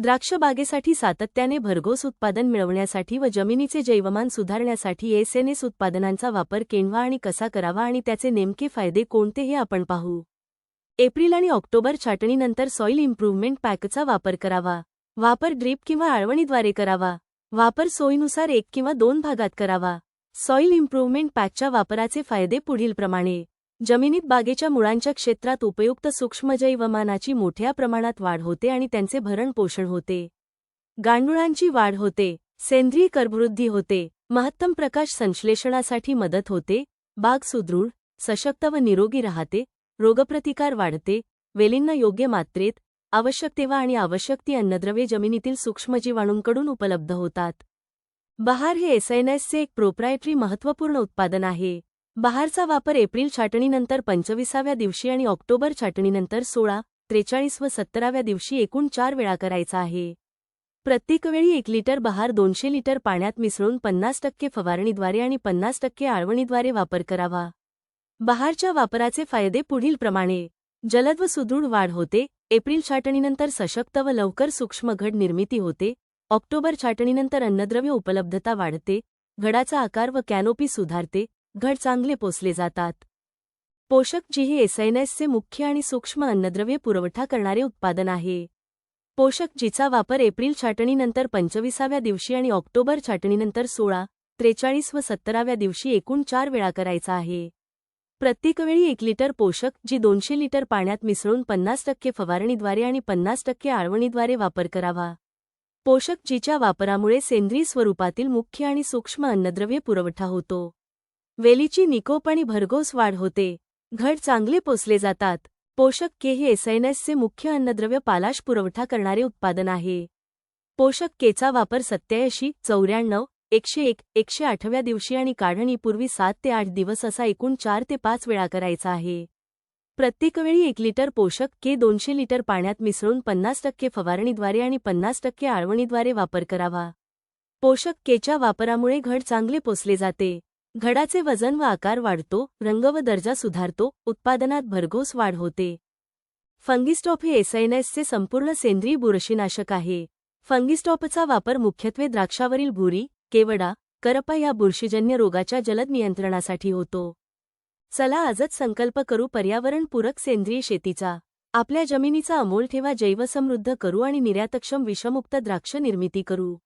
द्राक्ष बागेसाठी सातत्याने भरघोस उत्पादन मिळवण्यासाठी व जमिनीचे जैवमान सुधारण्यासाठी एसएनएस उत्पादनांचा वापर केव्हा आणि कसा करावा आणि त्याचे नेमके फायदे कोणते हे आपण पाहू. एप्रिल आणि ऑक्टोबर छाटणीनंतर सॉइल इम्प्रूव्हमेंट पॅकचा वापर करावा. वापर ड्रीप किंवा आळवणीद्वारे करावा. वापर सोयीनुसार एक किंवा दोन भागात करावा. सॉइल इम्प्रूव्हमेंट पॅकच्या वापराचे फायदे पुढीलप्रमाणे. जमिनीत बागेच्या मुळांच्या क्षेत्रात उपयुक्त सूक्ष्मजैवमानाची मोठ्या प्रमाणात वाढ होते आणि त्यांचे भरण पोषण होते. गांडुळांची वाढ होते सेंद्रिय कर्बवृद्धी होते महत्तम प्रकाश संश्लेषणासाठी मदत होते बाग सुदृढ सशक्त व निरोगी राहते रोगप्रतिकार वाढते वेलींना योग्य मात्रेत आवश्यक तेव्हा आणि आवश्यक ती अन्नद्रव्ये जमिनीतील सूक्ष्मजीवाणूंकडून उपलब्ध होतात. बहार हे एसएनएसचे एक प्रोप्रायटरी महत्त्वपूर्ण उत्पादन आहे. बहारचा वापर एप्रिल छाटणीनंतर पंचविसाव्या दिवशी आणि ऑक्टोबर छाटणीनंतर सोळा त्रेचाळीस व सत्तराव्या दिवशी एकूण चार वेळा करायचा आहे. प्रत्येक वेळी एक लिटर बहार दोनशे लिटर पाण्यात मिसळून पन्नास टक्के फवारणीद्वारे आणि पन्नास टक्के आळवणीद्वारे वापर करावा. बहारच्या वापराचे फायदे पुढीलप्रमाणे जलद व सुदृढ वाढ होते एप्रिल छाटणीनंतर सशक्त व लवकर सूक्ष्म घड निर्मिती होते ऑक्टोबर छाटणीनंतर अन्नद्रव्य उपलब्धता वाढते घडाचा आकार व कॅनोपी सुधारते घट चांगले पोसले जातात. पोषक जी हे एसएनएसचे मुख्य आणि सूक्ष्म अन्नद्रव्य पुरवठा करणारे उत्पादन आहे. पोषक जीचा वापर एप्रिल छाटणीनंतर पंचवीसाव्या दिवशी आणि ऑक्टोबर छाटणीनंतर सोळा त्रेचाळीस व सत्तराव्या दिवशी एकूण चार वेळा करायचा आहे. प्रत्येक वेळी एक लिटर पोषक जी दोनशे लिटर पाण्यात मिसळून पन्नास टक्के फवारणीद्वारे आणि पन्नास टक्के आळवणीद्वारे वापर करावा. पोषक जीच्या वापरामुळे सेंद्रिय स्वरूपातील मुख्य आणि सूक्ष्म अन्नद्रव्य पुरवठा होतो. वेलीची निकोप आणि भरघोस वाढ होते. घड चांगले पोसले जातात. पोषक के हे एसएनएसचे मुख्य अन्नद्रव्य पालाश पुरवठा करणारे उत्पादन आहे. पोषक केचा वापर सत्याऐंशी चौऱ्याण्णव एकशे एक एकशे आठव्या दिवशी आणि काढणीपूर्वी सात ते आठ दिवस असा एकूण चार ते पाच वेळा करायचा आहे. प्रत्येकवेळी एक लिटर पोषक के दोनशे लिटर पाण्यात मिसळून पन्नास टक्के फवारणीद्वारे आणि पन्नास टक्के आळवणीद्वारे वापर करावा. पोषक केच्या वापरामुळे घड चांगले पोसले जाते. घडाचे वजन व आकार वाढतो रंग व दर्जा सुधारतो उत्पादनात भरघोस वाढ होते. फंगिस्टॉप हे एसएनएसचे संपूर्ण सेंद्रिय बुरशीनाशक आहे. फंगिस्टॉपचा वापर मुख्यत्वे द्राक्षावरील भुरी केवडा करपा या बुरशीजन्य रोगाच्या जलद नियंत्रणासाठी होतो. चला आजच संकल्प करू पर्यावरणपूरक सेंद्रिय शेतीचा. आपल्या जमिनीचा अमोल ठेवा जैवसमृद्ध करू आणि निर्यातक्षम विषमुक्त द्राक्ष निर्मिती करू.